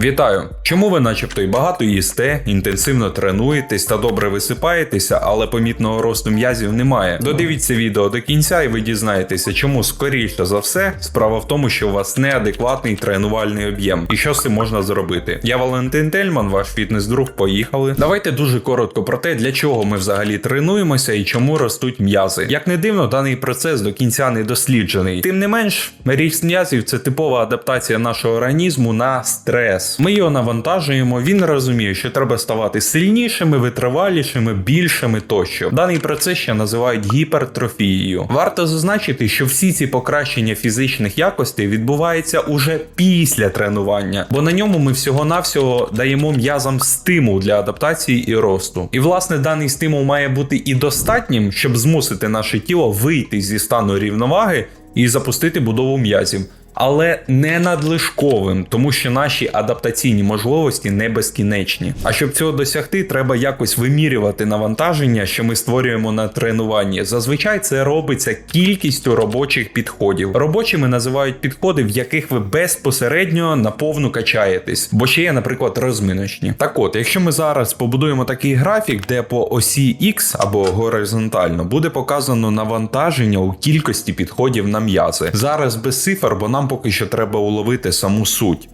Вітаю! Чому ви начебто й багато їсте, інтенсивно тренуєтесь та добре висипаєтеся, але помітного росту м'язів немає? Додивіться відео до кінця, і ви дізнаєтеся, чому скоріше за все справа в тому, що у вас неадекватний тренувальний об'єм, і що з цим можна зробити. Я Валентин Тельман, ваш фітнес-друг. Поїхали. Давайте дуже коротко про те, для чого ми взагалі тренуємося і чому ростуть м'язи. Як не дивно, даний процес до кінця не досліджений. Тим не менш, ріст м'язів це типова адаптація нашого організму на стрес. Ми його навантажуємо. Він розуміє, що треба ставати сильнішими, витривалішими, більшими тощо. Даний процес ще називають гіпертрофією. Варто зазначити, що всі ці покращення фізичних якостей відбуваються уже після тренування, бо на ньому ми всього-навсього даємо м'язам стимул для адаптації і росту. І власне даний стимул має бути і достатнім, щоб змусити наше тіло вийти зі стану рівноваги і запустити будову м'язів. Але не надлишковим, тому що наші адаптаційні можливості не безкінечні. А щоб цього досягти, треба якось вимірювати навантаження, що ми створюємо на тренуванні. Зазвичай це робиться кількістю робочих підходів. Робочими називають підходи, в яких ви безпосередньо наповну качаєтесь, бо ще є, наприклад, розминочні. Так от, якщо ми зараз побудуємо такий графік, де по осі X або горизонтально буде показано навантаження у кількості підходів на м'язи. Зараз без цифр, бо нам поки що треба уловити саму суть.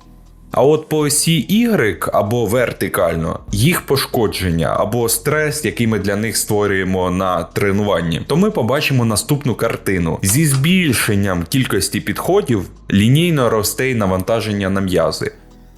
А от по осі Y або вертикально їх пошкодження або стрес, який ми для них створюємо на тренуванні, то ми побачимо наступну картину. Зі збільшенням кількості підходів лінійно росте й навантаження на м'язи.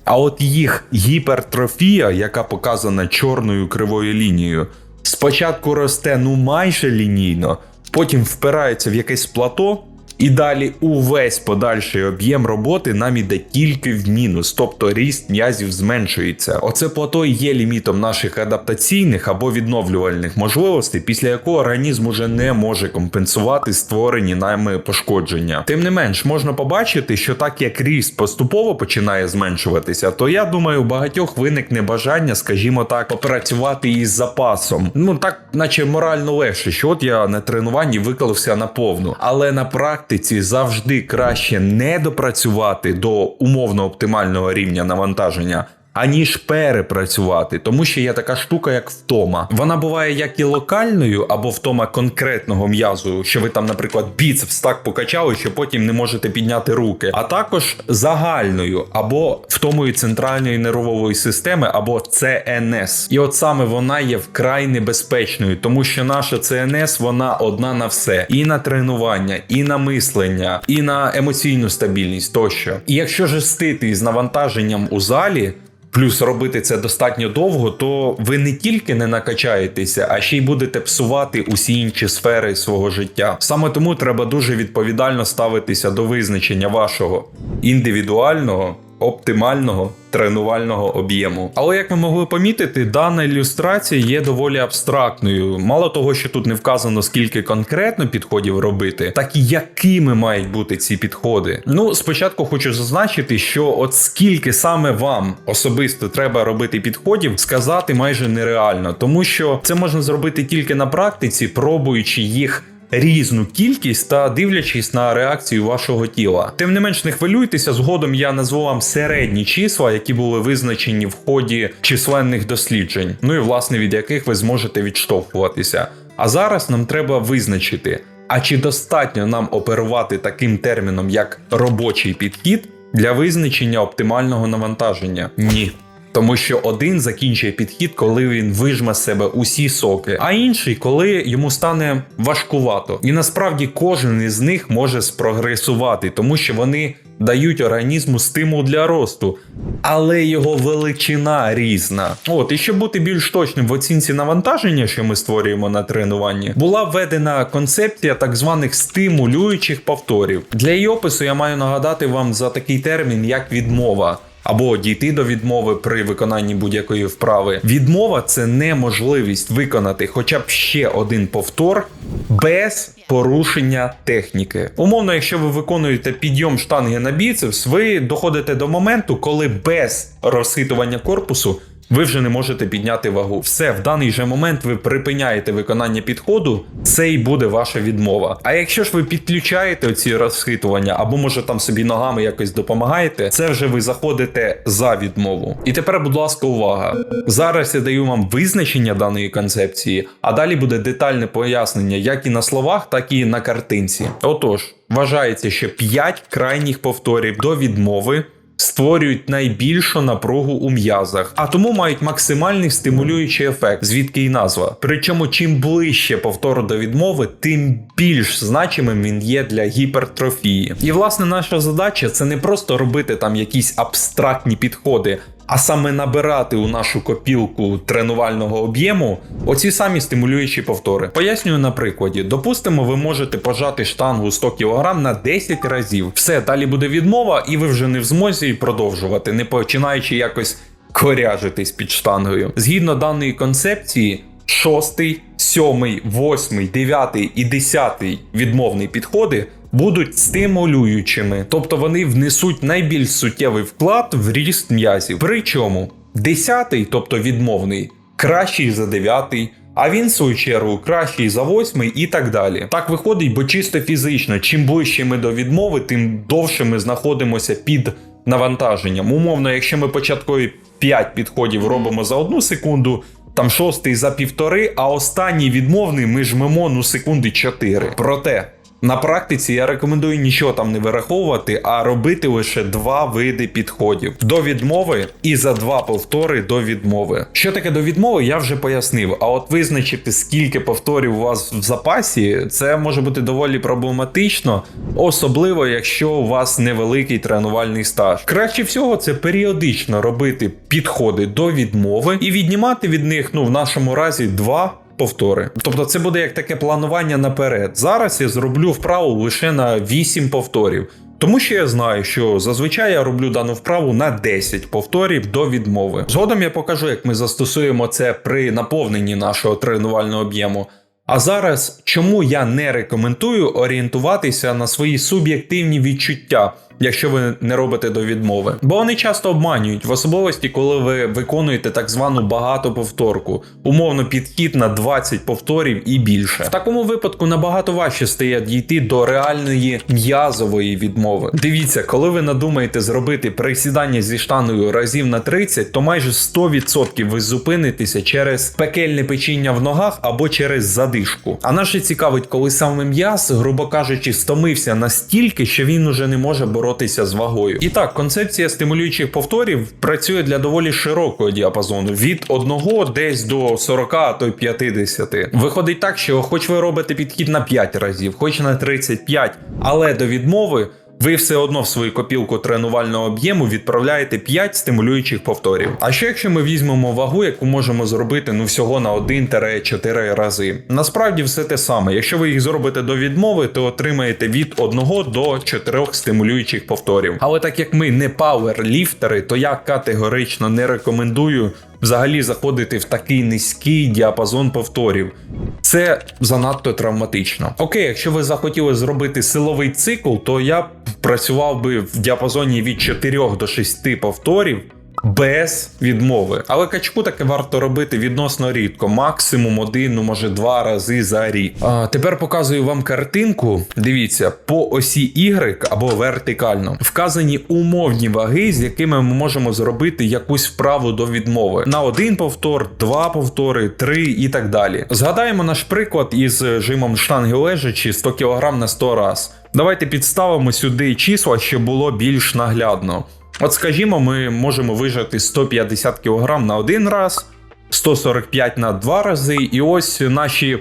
А от їх гіпертрофія, яка показана чорною кривою лінією, спочатку росте ну майже лінійно, потім впирається в якесь плато. І далі увесь подальший об'єм роботи нам іде тільки в мінус, тобто ріст м'язів зменшується. Оце плато і є лімітом наших адаптаційних або відновлювальних можливостей, після якого організм уже не може компенсувати створені нами пошкодження. Тим не менш, можна побачити, що так як ріст поступово починає зменшуватися, то я думаю, у багатьох виникне бажання, скажімо так, попрацювати із запасом. Ну так, наче морально легше, що от я на тренуванні виклався на повну, але на практиці практиці завжди краще не допрацювати до умовно оптимального рівня навантаження. Аніж перепрацювати, тому що є така штука, як втома. Вона буває як і локальною, або втома конкретного м'язу, що ви там, наприклад, біцепс так покачали, що потім не можете підняти руки, а також загальною, або втомою центральної нервової системи, або ЦНС. І от саме вона є вкрай небезпечною, тому що наша ЦНС вона одна на все: і на тренування, і на мислення, і на емоційну стабільність тощо. І якщо жестити із навантаженням у залі. Плюс робити це достатньо довго, то ви не тільки не накачаєтеся, а ще й будете псувати усі інші сфери свого життя. Саме тому треба дуже відповідально ставитися до визначення вашого індивідуального, оптимального тренувального об'єму. Але як ви могли помітити, дана ілюстрація є доволі абстрактною. Мало того, що тут не вказано скільки конкретно підходів робити, так і якими мають бути ці підходи. Ну, спочатку хочу зазначити, що от скільки саме вам особисто треба робити підходів, сказати майже нереально, тому що це можна зробити тільки на практиці, пробуючи їх різну кількість та дивлячись на реакцію вашого тіла. Тим не менш, не хвилюйтеся, згодом я назву вам середні числа, які були визначені в ході численних досліджень, ну і власне від яких ви зможете відштовхуватися. А зараз нам треба визначити, а чи достатньо нам оперувати таким терміном, як робочий підхід для визначення оптимального навантаження? Ні. Тому що один закінчує підхід, коли він вижме з себе усі соки, а інший, коли йому стане важкувато. І насправді кожен із них може спрогресувати, тому що вони дають організму стимул для росту, але його величина різна. От, і щоб бути більш точним в оцінці навантаження, що ми створюємо на тренуванні, була введена концепція так званих стимулюючих повторів. Для її опису я маю нагадати вам за такий термін, як відмова або дійти до відмови при виконанні будь-якої вправи. Відмова це неможливість виконати хоча б ще один повтор без порушення техніки. Умовно, якщо ви виконуєте підйом штанги на біцепс, ви доходите до моменту, коли без розхитування корпусу ви вже не можете підняти вагу. Все, в даний же момент ви припиняєте виконання підходу, це і буде ваша відмова. А якщо ж ви підключаєте оці розхитування, або може там собі ногами якось допомагаєте, це вже ви заходите за відмову. І тепер, будь ласка, увага. Зараз я даю вам визначення даної концепції, а далі буде детальне пояснення як і на словах, так і на картинці. Отож, вважається, що 5 крайніх повторів до відмови створюють найбільшу напругу у м'язах, а тому мають максимальний стимулюючий ефект, звідки й назва. Причому, чим ближче повтору до відмови, тим більш значимим він є для гіпертрофії. І власне наша задача це не просто робити там якісь абстрактні підходи. А саме набирати у нашу копілку тренувального об'єму оці самі стимулюючі повтори. Пояснюю на прикладі. Допустимо, ви можете пожати штангу 100 кг на 10 разів. Все, далі буде відмова, і ви вже не в змозі продовжувати, не починаючи якось коряжитись під штангою. Згідно даної концепції, шостий, сьомий, восьмий, дев'ятий і десятий відмовні підходи будуть стимулюючими, тобто вони внесуть найбільш суттєвий вклад в ріст м'язів. Причому десятий, тобто відмовний, кращий за дев'ятий. А він, в свою чергу, кращий за восьмий і так далі. Так виходить, бо чисто фізично, чим ближче ми до відмови, тим довше ми знаходимося під навантаженням. Умовно, якщо ми початкові 5 підходів робимо за одну секунду, там шостий за півтори, а останній відмовний ми жмемо ну секунди 4. Проте. На практиці я рекомендую нічого там не вираховувати, а робити лише два види підходів: до відмови і за два повтори до відмови. Що таке до відмови, я вже пояснив. А от визначити, скільки повторів у вас в запасі, це може бути доволі проблематично, особливо якщо у вас невеликий тренувальний стаж. Краще всього це періодично робити підходи до відмови і віднімати від них, ну в нашому разі, два повтори. Тобто це буде як таке планування наперед. Зараз я зроблю вправу лише на 8 повторів. Тому що я знаю, що зазвичай я роблю дану вправу на 10 повторів до відмови. Згодом я покажу, як ми застосуємо це при наповненні нашого тренувального об'єму. А зараз чому я не рекомендую орієнтуватися на свої суб'єктивні відчуття, якщо ви не робите до відмови? Бо вони часто обманюють, в особливості, коли ви виконуєте так звану багатоповторку, умовно підхід на 20 повторів і більше. В такому випадку набагато важче стає дійти до реальної м'язової відмови. Дивіться, коли ви надумаєте зробити присідання зі штангою разів на 30, то майже 100% ви зупинитеся через пекельне печіння в ногах або через задишку. А наше цікавить, коли саме м'яз, грубо кажучи, стомився настільки, що він уже не може боротися з вагою. І так, концепція стимулюючих повторів працює для доволі широкого діапазону від 1 десь до 40, а то й 50. Виходить так, що хоч ви робите підхід на 5 разів, хоч на 35, але до відмови. Ви все одно в свою копілку тренувального об'єму відправляєте 5 стимулюючих повторів. А що якщо ми візьмемо вагу, яку можемо зробити ну всього на 1-4 рази? Насправді все те саме. Якщо ви їх зробите до відмови, то отримаєте від 1 до 4 стимулюючих повторів. Але так як ми не пауерліфтери, то я категорично не рекомендую взагалі заходити в такий низький діапазон повторів. Це занадто травматично. Окей, якщо ви захотіли зробити силовий цикл, то я працював би в діапазоні від 4 до 6 повторів. Без відмови, але качку таке варто робити відносно рідко, максимум один, ну може два рази за рік. А тепер показую вам картинку. Дивіться, по осі Y або вертикально вказані умовні ваги, з якими ми можемо зробити якусь вправу до відмови на один повтор, два повтори, три і так далі. Згадаємо наш приклад із жимом штанги лежачі 100 кг на 100 раз. Давайте підставимо сюди числа, щоб було більш наглядно. От скажімо, ми можемо вижати 150 кг на один раз, 145 на два рази, і ось наші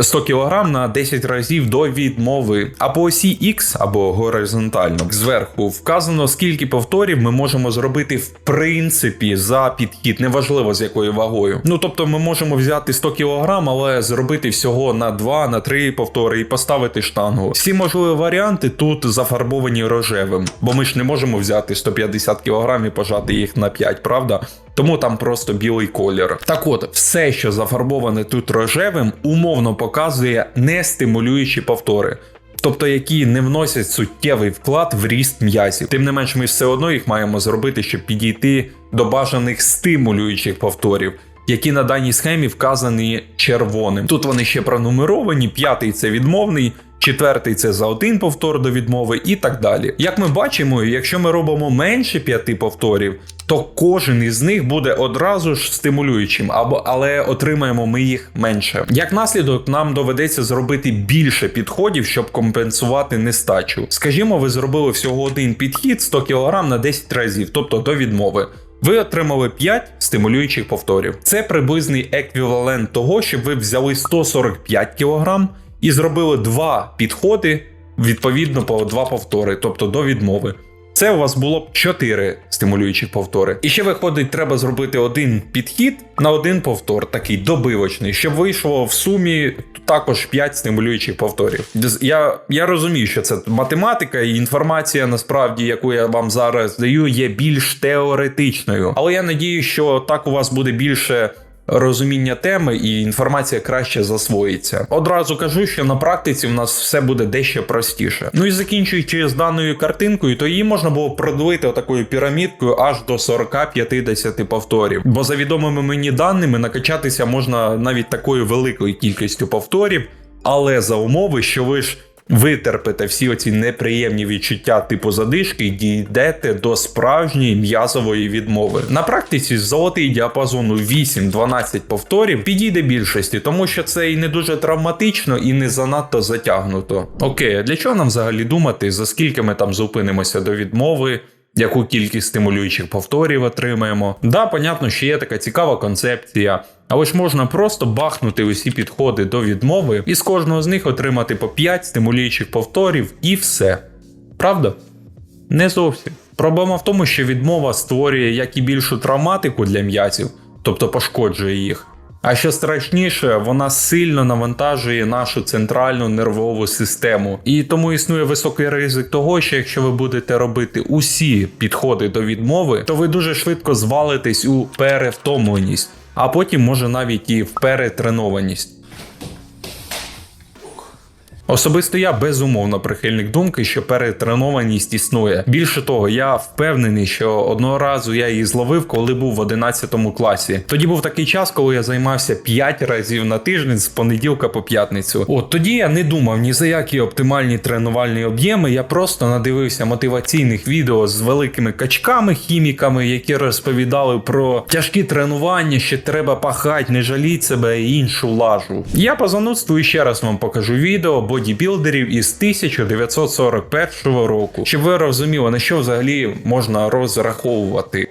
100 кг на 10 разів до відмови. А по осі X або горизонтально зверху вказано, скільки повторів ми можемо зробити в принципі за підхід, неважливо з якою вагою. Ну тобто ми можемо взяти 100 кг, але зробити всього на 2, на 3 повтори і поставити штангу. Всі можливі варіанти тут зафарбовані рожевим, бо ми ж не можемо взяти 150 кг і пожати їх на 5, правда? Тому там просто білий колір. Так от, все, що зафарбоване тут рожевим, умовно показує нестимулюючі повтори. Тобто, які не вносять суттєвий вклад в ріст м'язів. Тим не менш, ми все одно їх маємо зробити, щоб підійти до бажаних стимулюючих повторів. Які на даній схемі вказані червоним. Тут вони ще пронумеровані: п'ятий це відмовний, четвертий це за один повтор до відмови і так далі. Як ми бачимо, якщо ми робимо менше п'яти повторів, то кожен із них буде одразу ж стимулюючим, або але отримаємо ми їх менше. Як наслідок, нам доведеться зробити більше підходів, щоб компенсувати нестачу. Скажімо, ви зробили всього один підхід 100 кг на 10 разів, тобто до відмови. Ви отримали 5 стимулюючих повторів. Це приблизний еквівалент того, щоб ви взяли 145 кг і зробили два підходи, відповідно по два повтори, тобто до відмови. Це у вас було б 4 стимулюючих повтори. І ще виходить, треба зробити один підхід на один повтор, такий добивочний, щоб вийшло в сумі також 5 стимулюючих повторів. Я, я розумію, що це математика і інформація, насправді, яку я вам зараз даю, є більш теоретичною. Але я надію, що так у вас буде більше розуміння теми і інформація краще засвоїться. Одразу кажу, що на практиці в нас все буде дещо простіше. Ну і закінчуючи з даною картинкою, то її можна було продавити отакою пірамідкою аж до 40-50 повторів. Бо за відомими мені даними накачатися можна навіть такою великою кількістю повторів, але за умови, що ви ж витерпите всі оці неприємні відчуття типу задишки дійдете до справжньої м'язової відмови. На практиці золотий діапазон у 8-12 повторів підійде більшості, тому що це і не дуже травматично, і не занадто затягнуто. Окей, а для чого нам взагалі думати, за скільки ми там зупинимося до відмови? Яку кількість стимулюючих повторів отримаємо? Да, понятно, що є така цікава концепція, але ж можна просто бахнути усі підходи до відмови і з кожного з них отримати по 5 стимулюючих повторів і все. Правда? Не зовсім. Проблема в тому, що відмова створює як і більшу травматику для м'язів, тобто пошкоджує їх. А що страшніше, вона сильно навантажує нашу центральну нервову систему, і тому існує високий ризик того, що якщо ви будете робити усі підходи до відмови, то ви дуже швидко звалитесь у перевтомленість, а потім може навіть і в перетренованість. Особисто я безумовно прихильник думки, що перетренованість існує. Більше того, я впевнений, що одного разу я її зловив, коли був в 11 класі. Тоді був такий час, коли я займався 5 разів на тиждень з понеділка по п'ятницю. От тоді я не думав ні за які оптимальні тренувальні об'єми. Я просто надивився мотиваційних відео з великими качками, хіміками, які розповідали про тяжкі тренування, що треба пахати, не жаліть себе і іншу лажу. Я по занудству ще раз вам покажу відео, бо бодібілдерів із 1941 року, щоб ви розуміли, на що взагалі можна розраховувати.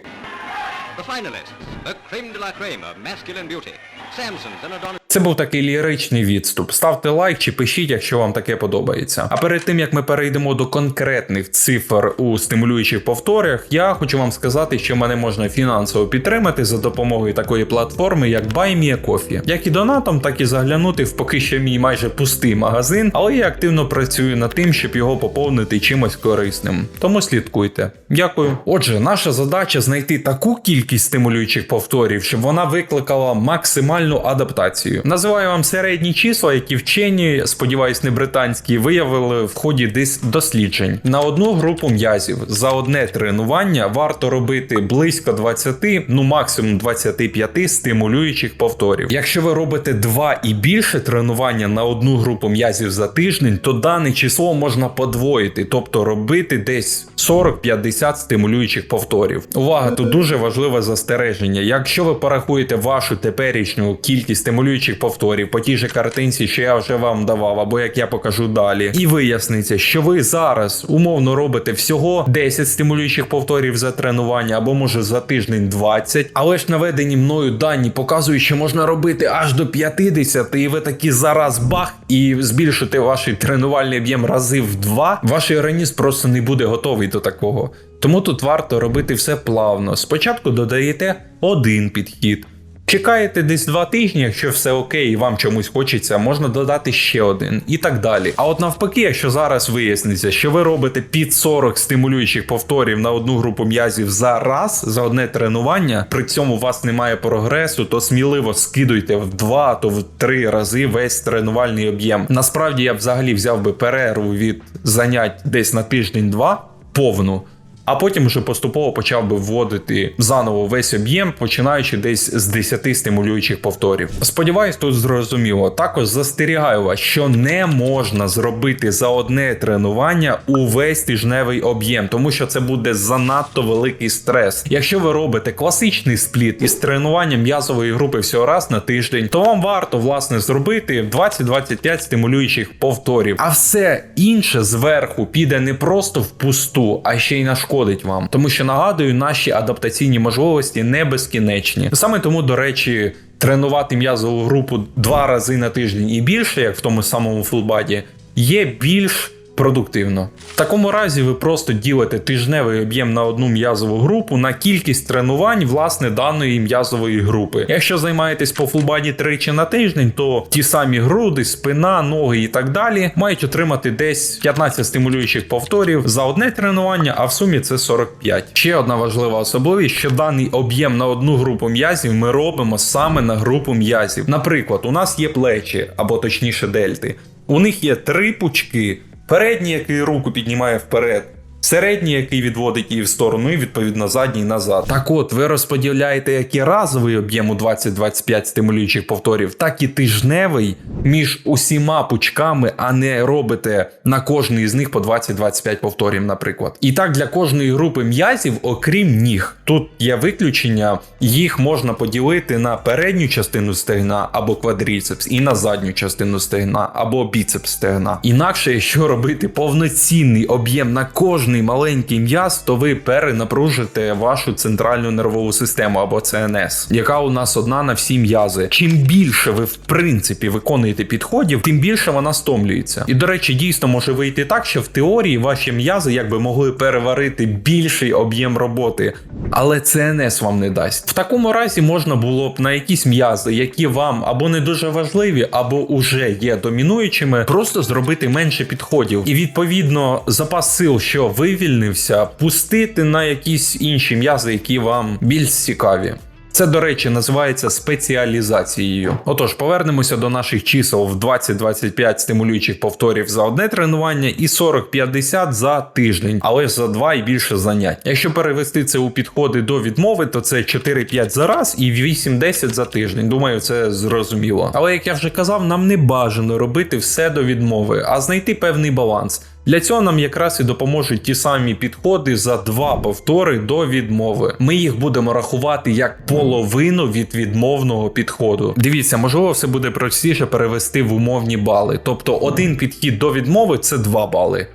The finalists, the creme de la creme of masculine beauty. Samson's and Adonis. Це був такий ліричний відступ. Ставте лайк чи пишіть, якщо вам таке подобається. А перед тим як ми перейдемо до конкретних цифр у стимулюючих повторях, я хочу вам сказати, що мене можна фінансово підтримати за допомогою такої платформи, як BuyMeACoffee. Як і донатом, так і заглянути в поки що мій майже пустий магазин, але я активно працюю над тим, щоб його поповнити чимось корисним. Тому слідкуйте. Дякую. Отже, наша задача знайти таку кількість стимулюючих повторів, щоб вона викликала максимальну адаптацію. Називаю вам середні числа, які вчені, сподіваюсь, не британські, виявили в ході дис досліджень. На одну групу м'язів за одне тренування варто робити близько 20, ну максимум 25 стимулюючих повторів. Якщо ви робите два і більше тренування на одну групу м'язів за тиждень, то дане число можна подвоїти, тобто робити десь 40-50 стимулюючих повторів. Увага, тут дуже важливе застереження. Якщо ви порахуєте вашу теперішню кількість стимулюючих повторів по тій же картинці, що я вже вам давав, або як я покажу далі, і виясниться, що ви зараз умовно робите всього 10 стимулюючих повторів за тренування, або може за тиждень 20, але ж наведені мною дані показують, що можна робити аж до 50, і ви такі зараз бах і збільшите ваш тренувальний об'єм рази в два, ваш організм просто не буде готовий до такого. Тому тут варто робити все плавно. Спочатку додаєте один підхід. Чекаєте десь два тижні, якщо все окей, і вам чомусь хочеться, можна додати ще один і так далі. А от навпаки, якщо зараз виясниться, що ви робите під 40 стимулюючих повторів на одну групу м'язів за раз за одне тренування, при цьому у вас немає прогресу, то сміливо скидуйте в два, то в три рази весь тренувальний об'єм. Насправді я б взагалі взяв би перерву від занять десь на тиждень-два повну. А потім вже поступово почав би вводити заново весь об'єм, починаючи десь з 10 стимулюючих повторів. Сподіваюсь, тут зрозуміло. Також застерігаю вас, що не можна зробити за одне тренування увесь тижневий об'єм, тому що це буде занадто великий стрес. Якщо ви робите класичний спліт із тренуванням м'язової групи всього раз на тиждень, то вам варто власне зробити 20-25 стимулюючих повторів. А все інше зверху піде не просто в пусту, а ще й нашкодить вам. Тому що нагадую, наші адаптаційні можливості не безкінечні. Саме тому, до речі. Тренувати м'язову групу два рази на тиждень і більше, як в тому самому фулбаді, є більш продуктивно. В такому разі ви просто ділите тижневий об'єм на одну м'язову групу на кількість тренувань власне даної м'язової групи. Якщо займаєтесь по фулбаді тричі на тиждень, то ті самі груди, спина, ноги і так далі мають отримати десь 15 стимулюючих повторів за одне тренування, а в сумі це 45. Ще одна важлива особливість, що даний об'єм на одну групу м'язів ми робимо саме на групу м'язів. Наприклад, у нас є плечі або точніше дельти. У них є три пучки. Передній, який руку піднімає вперед, середній, який відводить її в сторону, і відповідно задній назад. Так от, ви розподіляєте як і разовий об'єм у 20-25 стимулюючих повторів, так і тижневий між усіма пучками, а не робите на кожний з них по 20-25 повторів, наприклад. І так для кожної групи м'язів, окрім ніг. Тут є виключення, їх можна поділити на передню частину стегна або квадріцепс, і на задню частину стегна або біцепс стегна. Інакше, якщо робити повноцінний об'єм на кожний маленький м'яз, то ви перенапружите вашу центральну нервову систему або ЦНС, яка у нас одна на всі м'язи. Чим більше ви в принципі виконуєте підходів, тим більше вона стомлюється. І до речі, дійсно може вийти так, що в теорії ваші м'язи якби могли переварити більший об'єм роботи. Але ЦНС вам не дасть. В такому разі можна було б на якісь м'язи, які вам або не дуже важливі, або уже є домінуючими, просто зробити менше підходів. І відповідно запас сил, що вивільнився, пустити на якісь інші м'язи, які вам більш цікаві. Це, до речі, називається спеціалізацією. Отож, повернемося до наших чисел в 20-25 стимулюючих повторів за одне тренування і 40-50 за тиждень, але за два і більше занять. Якщо перевести це у підходи до відмови, то це 4-5 за раз і 8-10 за тиждень. Думаю, це зрозуміло. Але як я вже казав, нам не бажано робити все до відмови, а знайти певний баланс. Для цього нам якраз і допоможуть ті самі підходи за два повтори до відмови. Ми їх будемо рахувати як половину від відмовного підходу. Дивіться, можливо, все буде простіше перевести в умовні бали. Тобто один підхід до відмови це 2 бали,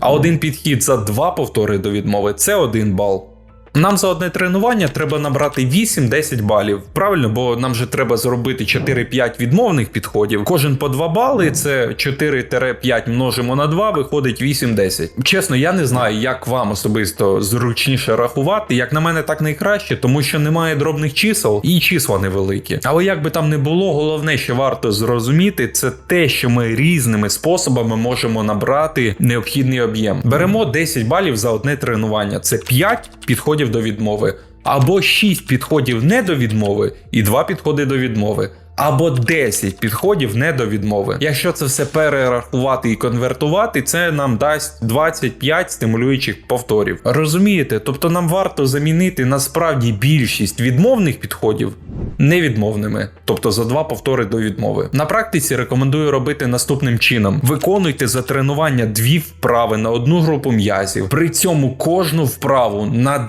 а один підхід за два повтори до відмови це 1 бал. Нам за одне тренування треба набрати 8-10 балів. Правильно, бо нам же треба зробити 4-5 відмовних підходів. Кожен по 2 бали, це 4-5 множимо на 2, виходить 8-10. Чесно, я не знаю, як вам особисто зручніше рахувати. Як на мене, так найкраще, тому що немає дробних чисел і числа невеликі. Але як би там не було, головне, що варто зрозуміти, це те, що ми різними способами можемо набрати необхідний об'єм. Беремо 10 балів за одне тренування. Це 5 підходів до відмови, або 6 підходів не до відмови і 2 підходи до відмови. Або 10 підходів не до відмови. Якщо це все перерахувати і конвертувати, це нам дасть 25 стимулюючих повторів. Розумієте? Тобто нам варто замінити насправді більшість відмовних підходів невідмовними, тобто за два повтори до відмови. На практиці рекомендую робити наступним чином: виконуйте за тренування дві вправи на одну групу м'язів. При цьому кожну вправу на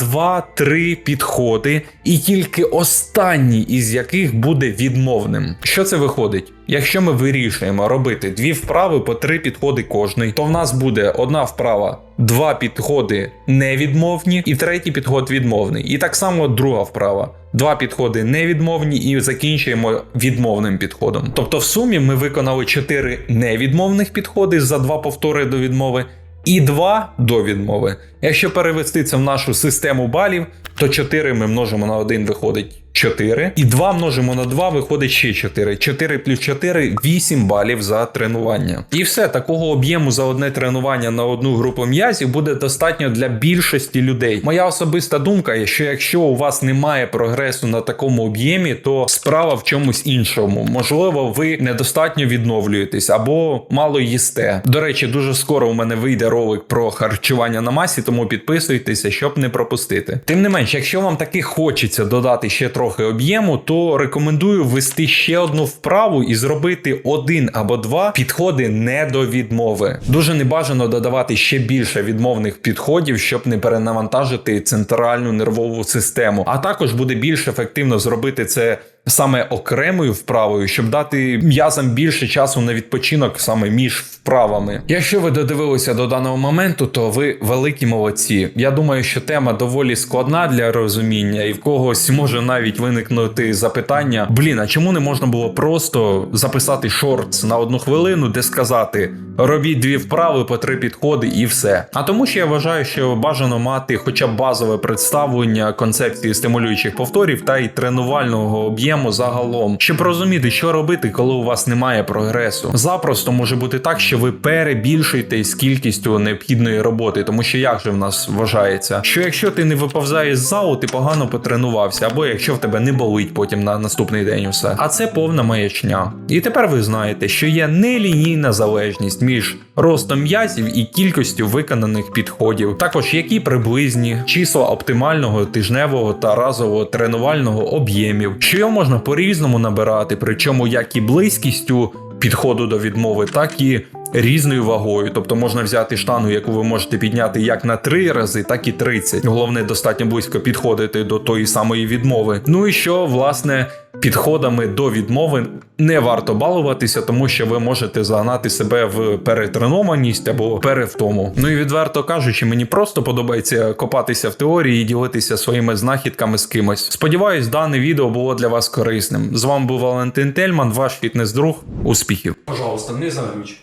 2-3 підходи, і тільки останній із яких буде відмовним. Що це виходить? Якщо ми вирішуємо робити дві вправи по три підходи кожний, то в нас буде одна вправа, два підходи невідмовні, і третій підход відмовний. І так само друга вправа. Два підходи невідмовні і закінчуємо відмовним підходом. Тобто, в сумі ми виконали 4 невідмовних підходи за два повтори до відмови і 2 до відмови. Якщо перевести це в нашу систему балів, то 4 ми множимо на 1 виходить 4. І 2 множимо на 2 виходить ще 4. 4 плюс 4 8 балів за тренування. І все, такого об'єму за одне тренування на одну групу м'язів буде достатньо для більшості людей. Моя особиста думка є, що якщо у вас немає прогресу на такому об'ємі, то справа в чомусь іншому. Можливо, ви недостатньо відновлюєтесь або мало їсте. До речі, дуже скоро у мене вийде ролик про харчування на масі, тому підписуйтеся, щоб не пропустити. Тим не менш, якщо вам таки хочеться додати ще трохи об'єму, то рекомендую ввести ще одну вправу і зробити один або два підходи не до відмови. Дуже небажано додавати ще більше відмовних підходів, щоб не перенавантажити центральну нервову систему. А також буде більш ефективно зробити це. Саме окремою вправою, щоб дати м'язам більше часу на відпочинок саме між вправами. Якщо ви додивилися до даного моменту, то ви великі молодці. Я думаю, що тема доволі складна для розуміння, і в когось може навіть виникнути запитання: блін, а чому не можна було просто записати шортс на одну хвилину, де сказати робіть дві вправи по три підходи і все. А тому, що я вважаю, що бажано мати хоча б базове представлення концепції стимулюючих повторів та й тренувального об'єму загалом, щоб розуміти, що робити, коли у вас немає прогресу. Запросто може бути так, що ви перебільшуєтесь кількістю необхідної роботи, тому що як же в нас вважається, що якщо ти не виповзаєш з залу, ти погано потренувався, або якщо в тебе не болить потім на наступний день усе. А це повна маячня. І тепер ви знаєте, що є нелінійна залежність між ростом м'язів і кількістю виконаних підходів, також які приблизні числа оптимального тижневого та разового тренувального об'ємів, що його можна по-різному набирати, причому як і близькістю підходу до відмови, так і різною вагою. Тобто можна взяти штангу, яку ви можете підняти як на 3 рази, так і 30. Головне, достатньо близько підходити до тої самої відмови. Ну і що, власне, підходами до відмови не варто балуватися, тому що ви можете загнати себе в перетренованість або перевтому. Ну і відверто кажучи, мені просто подобається копатися в теорії і ділитися своїми знахідками з кимось. Сподіваюсь, дане відео було для вас корисним. З вами був Валентин Тельман, ваш фітнес-друг. Успіхів! Пожалуйста, не заглюч.